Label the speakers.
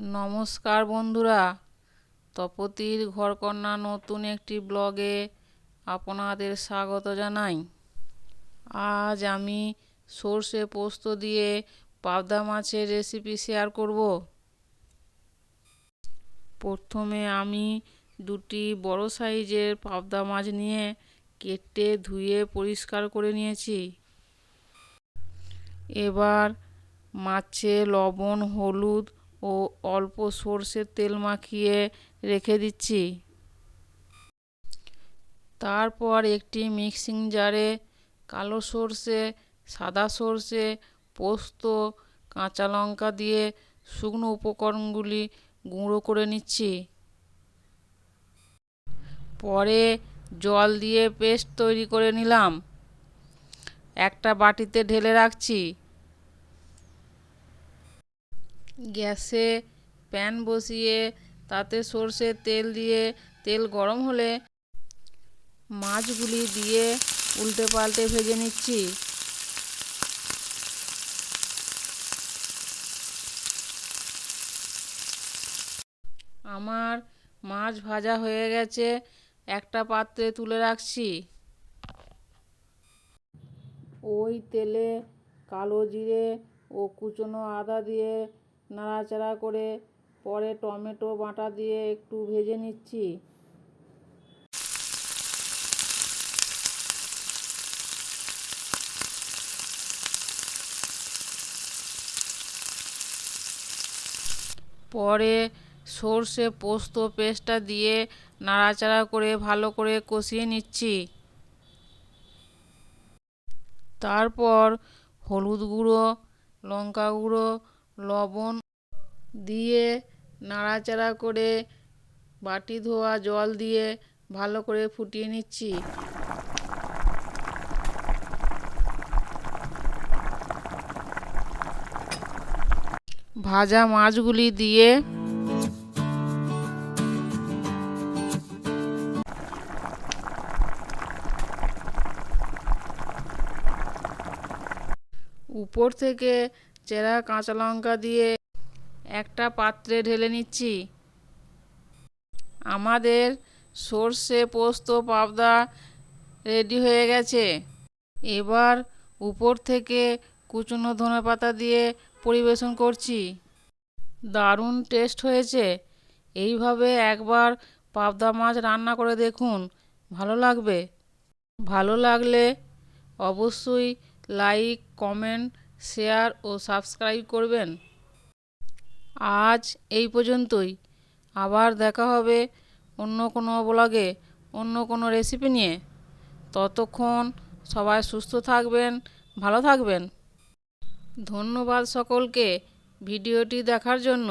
Speaker 1: নমস্কার বন্ধুরা, তপতির ঘরকন্যা নতুন একটি ব্লগে আপনাদের স্বাগত জানাই। আজ আমি সর্ষে পোস্ত দিয়ে পাবদা মাছের রেসিপি শেয়ার করব। প্রথমে আমি দুটি বড় সাইজের পাবদা মাছ নিয়ে কেটে ধুয়ে পরিষ্কার করে নিয়েছি। এবার মাছে লবণ, হলুদ ও অল্প সর্ষের তেল মাখিয়ে রেখে দিচ্ছি। তারপর একটি মিক্সিং জারে কালো সর্ষে, সাদা সর্ষে, পোস্ত, কাঁচা লঙ্কা দিয়ে শুকনো উপকরণগুলি গুঁড়ো করে নিচ্ছি। পরে জল দিয়ে পেস্ট তৈরি করে নিলাম। একটা বাটিতে ঢেলে রাখছি। গ্যাসে প্যান বসিয়ে, তাতে সর্ষের তেল দিয়ে, তেল গরম হলে মাছগুলি দিয়ে উল্টে পাল্টে ভেজে নিচ্ছি। আমার মাছ ভাজা হয়ে গেছে, একটা পাত্রে তুলে রাখছি। ওই তেলে কালো জিরে ও কুচনো আদা দিয়ে নাড়াচাড়া করে পরে টমেটো বাটা দিয়ে একটু ভেজে নিচ্ছি। পরে সর্ষে পোস্ত পেস্টটা দিয়ে নাড়াচাড়া করে ভালো করে কষিয়ে নিচ্ছি। তারপর হলুদ গুঁড়ো, লঙ্কা গুঁড়ো লবণ দিয়ে নাড়াচাড়া করে বাটি ধোয়া জল দিয়ে ভালো করে ফুটিয়ে নিচ্ছি। ভাজা মাছগুলি দিয়ে উপর থেকে চেরা কাঁচা লঙ্কা দিয়ে একটা পাত্রে ঢেলে নিচ্ছি। আমাদের সর্ষে পোস্ত পাবদা রেডি হয়ে গেছে। এবার উপর থেকে কুচনো ধনে পাতা দিয়ে পরিবেশন করছি। দারুণ টেস্ট হয়েছে। এইভাবে একবার পাবদা মাছ রান্না করে দেখুন, ভালো লাগবে। ভালো লাগলে অবশ্যই লাইক, কমেন্ট শেয়ার ও সাবস্ক্রাইব করবেন। আজ এই পর্যন্তই। আবার দেখা হবে অন্য কোনো ব্লগে, অন্য কোনো রেসিপি নিয়ে। ততক্ষণ সবাই সুস্থ থাকবেন, ভালো থাকবেন। ধন্যবাদ সকলকে ভিডিওটি দেখার জন্য।